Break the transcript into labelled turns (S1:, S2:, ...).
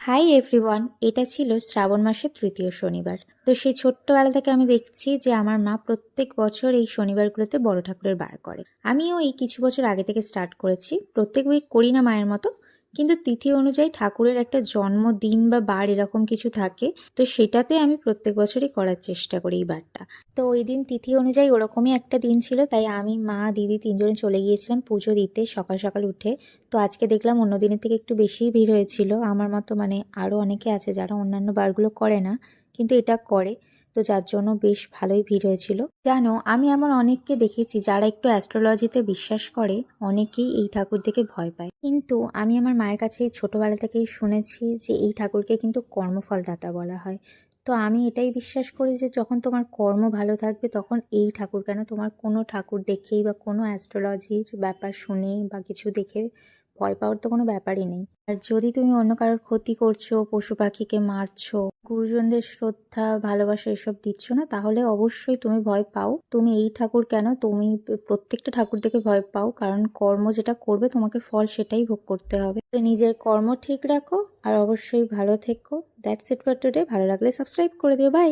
S1: Hi everyone এটা ছিল শ্রাবণ মাসের তৃতীয় শনিবার। তো সেই ছোট্টবেলা থেকে আমি দেখছি যে আমার মা প্রত্যেক বছর এই শনিবারগুলোতে বড় ঠাকুরের বার করে। আমিও এই কিছু বছর আগে থেকে স্টার্ট করেছি। প্রত্যেক উইক করি না মায়ের মতো কিন্তু তিথি অনুযায়ী ঠাকুরের একটা জন্মদিন বা বার এরকম কিছু থাকে, তো সেটাতে আমি প্রত্যেক বছরই করার চেষ্টা করি এই বারটা। তো ওই দিন তিথি অনুযায়ী ওরকমই একটা দিন ছিল, তাই আমি, মা, দিদি তিনজনে চলে গিয়েছিলাম পুজো দিতে সকাল সকাল উঠে। তো আজকে দেখলাম অন্য দিনের থেকে একটু বেশিই ভিড় হয়েছিল। আমার মতো মানে আরও অনেকে আছে যারা অন্যান্য বারগুলো করে না, কিন্তু এটা করে। তো যার জন্য বেশ ভালোই ভিড় হয়েছিল। জানো, আমি এমন অনেককে দেখেছি যারা একটু অ্যাস্ট্রোলজিতে বিশ্বাস করে, অনেকেই এই ঠাকুর দেখে ভয় পায়। কিন্তু আমি আমার মায়ের কাছে ছোটোবেলা থেকেই শুনেছি যে এই ঠাকুরকে কিন্তু কর্মফলদাতা বলা হয়। তো আমি এটাই বিশ্বাস করি যে যখন তোমার কর্ম ভালো থাকবে, তখন এই ঠাকুর কেন তোমার কোনো ঠাকুর দেখেই বা কোনো অ্যাস্ট্রোলজির ব্যাপার শুনে বা কিছু দেখে ভয় পাওয়ার তো কোনো ব্যাপারই নেই। আর যদি তুমি অন্য কারোর ক্ষতি করছ, পশু পাখিকে মারছো, গুরুজনদের শ্রদ্ধা, ভালোবাসা এসব দিচ্ছ না, তাহলে অবশ্যই তুমি ভয় পাও। তুমি এই ঠাকুর কেন? তুমি প্রত্যেকটা ঠাকুর দেখে ভয় পাও, কারণ কর্ম যেটা করবে, তোমাকে ফল সেটাই ভোগ করতে হবে। তো নিজের কর্ম ঠিক রাখো, আর অবশ্যই ভালো থেকো। দ্যাটস ইট ফর টুডে ভালো লাগলে সাবস্ক্রাইব করে দিও। বাই